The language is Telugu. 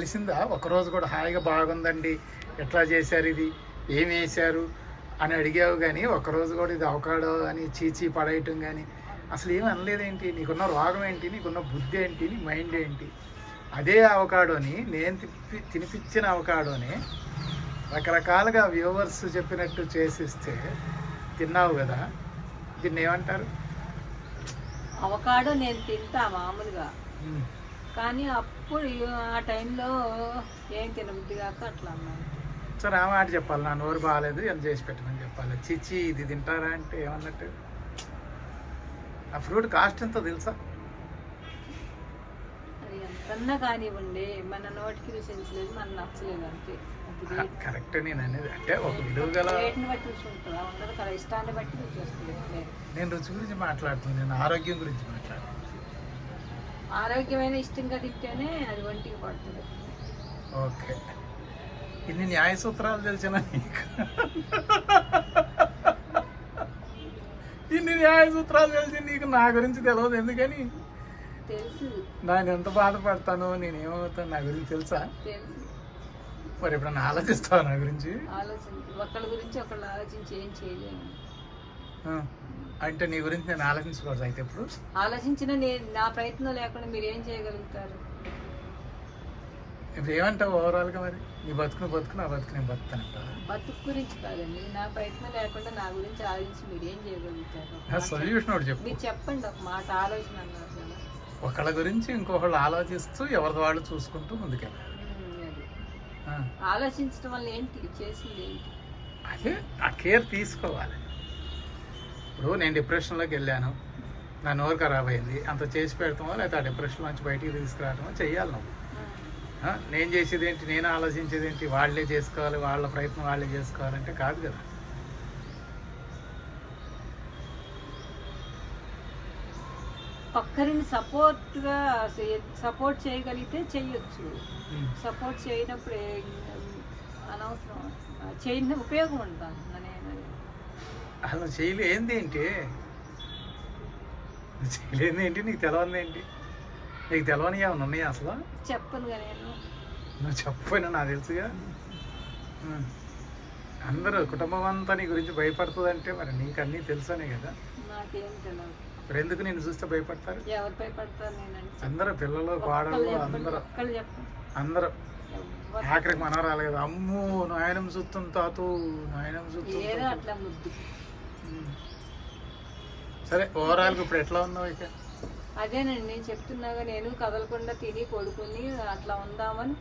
తెలిసిందా? ఒకరోజు కూడా హాయిగా బాగుందండి. ఎట్లా చేశారు ఇది? ఏమి వేశారు? అని అడిగావు కానీ ఒకరోజు కూడా ఇది అవకాడో అని చీచీ పడేయటం కానీ అసలు ఏమి అనలేదేంటి? నీకున్న రోగం ఏంటి? నీకున్న బుద్ధి ఏంటి? నీ మైండ్ ఏంటి? అదే అవకాడోని నేను తిప్పి తినిపించిన అవకాడోని రకరకాలుగా వ్యూవర్స్ చెప్పినట్టు చేసిస్తే తిన్నావు కదా? దీన్ని ఏమంటారు అవకాడో నేను తింటా మామూలుగా. కానీ అప్పుడు ఆ టైంలో ఏం తినబుద్ధి కాక అట్లా అన్నాను సరే ఆ మాట చెప్పాలి నా నోరు బాగాలేదు ఎంత చేసి పెట్టమని చెప్పాలి. చిచ్చి ఇది తింటారా అంటే ఏమన్నట్టు? ఆ ఫ్రూట్ కాస్ట్ ఎంతో తెలుసా? అది ఎంతన్నా కానివ్వండి మన నోటికి రుచించలేదు మన నచ్చలేదు అంతే. కరెక్ట్ నేను అనేది అంటే ఒక విలువ గల. నేను రుచి గురించి మాట్లాడుతున్నాను నేను ఆరోగ్యం గురించి మాట్లాడుతున్నాను ఆరోగ్యమైన ఇష్టంగా తింటేనే అది ఒంటికి పడుతుంది. ఓకే. ఇన్ని న్యాయ సూత్రాలు తెలిసిన నీకు? ఇన్ని న్యాయ సూత్రాలు తెలిసి నీకు నా గురించి తెలియదు ఎందుకని? తెలుసు. నేను ఎంత బాధపడతానో నేను ఏమవుతాను నా గురించి తెలుసా? తెలుసు. మరి ఎప్పుడన్నా ఆలోచిస్తావా నా గురించి? ఆలోచించి. ఒకళ్ళ గురించి ఒకళ్ళు ఆలోచించి ఏం చేయలేము. అంటే నీ గురించి నేను ఆలోచించకూడదు అయితే ఇప్పుడు. ఆలోచించిన నేను నా ప్రయత్నం లేకుండా మీరు ఏం చేయగలుగుతారు? ఇప్పుడు ఏమంటావు ఓవరాల్గా మరి? నీ బతుకుని బతుకు నా బతుకు నేను బతుకుతానంట బతుకు గురించి కాదండి. నా ప్రయత్నం లేకుండా నా గురించి ఆలోచించి మీరు ఏం చేయగలుగుతారు? సొల్యూషన్ ఒకటి చెప్పు. మీరు చెప్పండి ఒక మాట ఆలోచన అన్నారు కదా. ఒకళ్ళ గురించి ఇంకొకళ్ళు ఆలోచిస్తూ ఎవరిది వాళ్ళు చూసుకుంటూ ముందుకెళ్ళాలి. ఆలోచించడం వల్ల ఏంటి? చేసింది ఏంటి? అదే ఆ కేర్ తీసుకోవాలి. ఇప్పుడు నేను డిప్రెషన్లోకి వెళ్ళాను. నా నోరు ఖరాబ్ అయింది. అంత చేసి పెడతామో లేకపోతే ఆ డిప్రెషన్ నుంచి బయటికి తీసుకురావటమో చెయ్యాలి నువ్వు. నేను చేసేది ఏంటి నేను ఆలోచించేది ఏంటి వాళ్ళే చేసుకోవాలి వాళ్ళ ప్రయత్నం వాళ్ళే చేసుకోవాలంటే కాదు కదా. పక్కరిని సపోర్ట్గా సపోర్ట్ చేయగలిగితే చెయ్యొచ్చు ఉమ్. సపోర్ట్ చేయనప్పుడు అనవసరం. చేయని ఉపయోగం ఉంటాను అసలు చేయలే ఏంది ఏంటి? నువ్వు చేయలేంది ఏంటి? నీకు తెలవంది ఏంటి? నీకు తెలవని ఏమైనా ఉన్నాయా అసలు? చెప్పనుగా నేను. నువ్వు చెప్పపోయినా నాకు తెలుసుగా. అందరూ కుటుంబం అంతా నీ గురించి భయపడుతుందంటే మరి నీకు అన్నీ తెలుసనే కదా. మరి ఎందుకు నేను చూస్తే భయపడతారు? ఎవరిపై పడతారు నేనంటే? అందరూ పిల్లలు కోడలు చెప్పండి అందరూ. అందరూ. ఆఖరికి మనవరాలు కదా. అమ్మో నాయనం చూస్తుంది తాతూ నాయనం ముద్దు. సరే ఓవరాల్ ఇప్పుడు ఎట్లా ఉన్నావు ఇక? అదేనండి నేను చెప్తున్నాగా నేను కదలకుండా తిని పడుకుని అట్లా ఉందామని